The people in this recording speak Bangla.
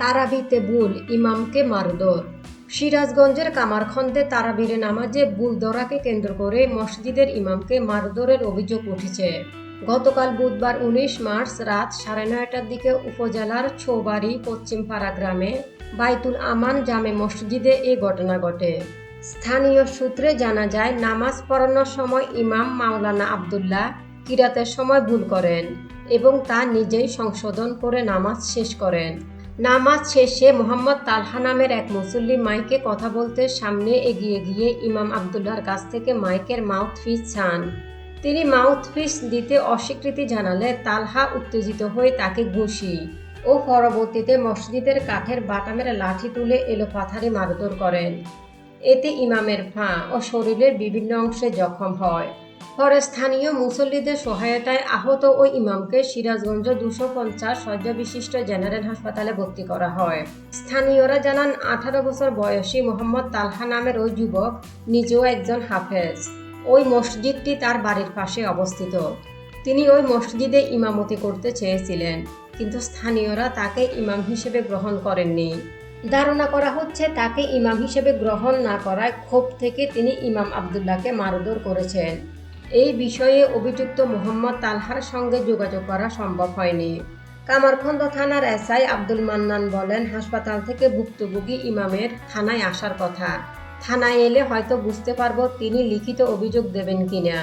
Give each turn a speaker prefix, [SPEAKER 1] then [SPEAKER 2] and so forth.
[SPEAKER 1] তারাবিতে বুল, ইমামকে মারধর সিরাজগঞ্জের কামারখন্দে তারাবিরে নামাজে বুল দরাকে কেন্দ্র করে মসজিদের ইমামকে মারধরের অভিযোগ উঠেছে। গতকাল বুধবার উনিশ মার্চ রাত সাড়ে নয়টার দিকে উপজেলার ছৌবাড়ি পশ্চিমপাড়া গ্রামে বাইতুল আমান জামে মসজিদে এই ঘটনা ঘটে। স্থানীয় সূত্রে জানা যায়, নামাজ পড়ানোর সময় ইমাম মাওলানা আবদুল্লাহ কিরাতের সময় ভুল করেন এবং তা নিজেই সংশোধন করে নামাজ শেষ করেন। নামাজ শেষে মোহাম্মদ তালহা নামের এক মুসল্লি মাইকে কথা বলতে সামনে এগিয়ে গিয়ে ইমাম আবদুল্লাহর কাছ থেকে মাইকের মাউথপিস চান। তিনি মাউথপিস দিতে অস্বীকৃতি জানালে তালহা উত্তেজিত হয়ে তাকে ঘুষি ও পরবর্তীতে মসজিদের কাঠের বাটামের লাঠি তুলে এলোপাথারি মারধর করেন। এতে ইমামের ফাঁ ও শরীরের বিভিন্ন অংশে জখম হয়। পরে স্থানীয় মুসল্লিদের সহায়তায় আহত ওই ইমামকে সিরাজগঞ্জ দুশো পঞ্চাশ শয্যা বিশিষ্ট জেনারেল হাসপাতালে ভর্তি করা হয়। স্থানীয়রা জানান, আঠারো বছর বয়সী মোহাম্মদ তালহা নামের ওই যুবক নিজেও একজন হাফেজ। ওই মসজিদটি তার বাড়ির পাশে অবস্থিত। তিনি ওই মসজিদে ইমামতি করতে চেয়েছিলেন, কিন্তু স্থানীয়রা তাকে ইমাম হিসেবে গ্রহণ করেননি। ধারণা করা হচ্ছে, তাকে ইমাম হিসেবে গ্রহণ না করায় ক্ষোভ থেকে তিনি ইমাম আবদুল্লাহকে মারধর করেছেন। এই বিষয়ে অভিযুক্ত মোহাম্মদ তালহার সঙ্গে যোগাযোগ করা সম্ভব হয়নি। কামারখন্দ থানার এসআই আব্দুল মান্নান বলেন, হাসপাতাল থেকে ভুক্তভোগী ইমামের থানায় আসার কথা। থানায় এলে হয়তো বুঝতে পারব তিনি লিখিত অভিযোগ দেবেন কিনা।